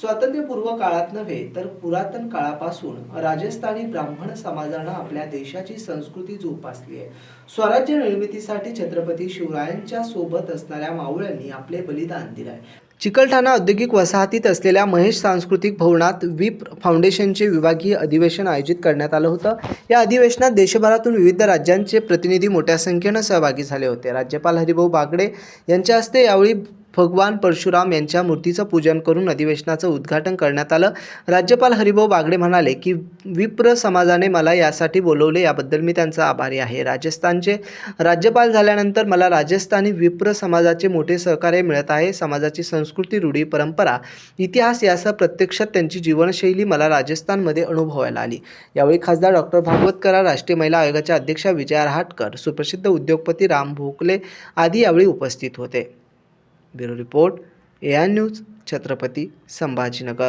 स्वातंत्र्यपूर्व काळात नव्हे तर पुरातन काळापासून राजस्थानी ब्राह्मण समाजानं आपल्या देशाची संस्कृती जोपासली आहे. स्वराज्य निर्मितीसाठी छत्रपती शिवरायांच्या सोबत असणाऱ्या मावळ्यांनी आपले बलिदान दिलं आहे चिकलठाणा औद्योगिक वसाहतीत असलेल्या महेश सांस्कृतिक भवनात विप फाउंडेशनचे विभागीय अधिवेशन आयोजित करण्यात आलं होतं. या अधिवेशनात देशभरातून विविध राज्यांचे प्रतिनिधी मोठ्या संख्येनं सहभागी झाले होते. राज्यपाल हरिभाऊ बागडे यांच्या हस्ते यावेळी भगवान परशुराम यांच्या मूर्तीचं पूजन करून अधिवेशनाचं उद्घाटन करण्यात आलं. राज्यपाल हरिभाऊ बागडे म्हणाले की विप्र समाजाने मला यासाठी बोलवले याबद्दल मी त्यांचा आभारी आहे. राजस्थानचे राज्यपाल झाल्यानंतर मला राजस्थानी विप्र समाजाचे मोठे सहकार्य मिळत आहे. समाजाची संस्कृती रूढी परंपरा इतिहास यासह प्रत्यक्षात त्यांची जीवनशैली मला राजस्थानमध्ये अनुभवायला आली. यावेळी खासदार डॉक्टर भागवत करा राष्ट्रीय महिला आयोगाच्या अध्यक्षा विजया रहाटकर सुप्रसिद्ध उद्योगपती राम भोकले आदी यावेळी उपस्थित होते. Bureau report A I news Chhatrapati Sambhajinagar.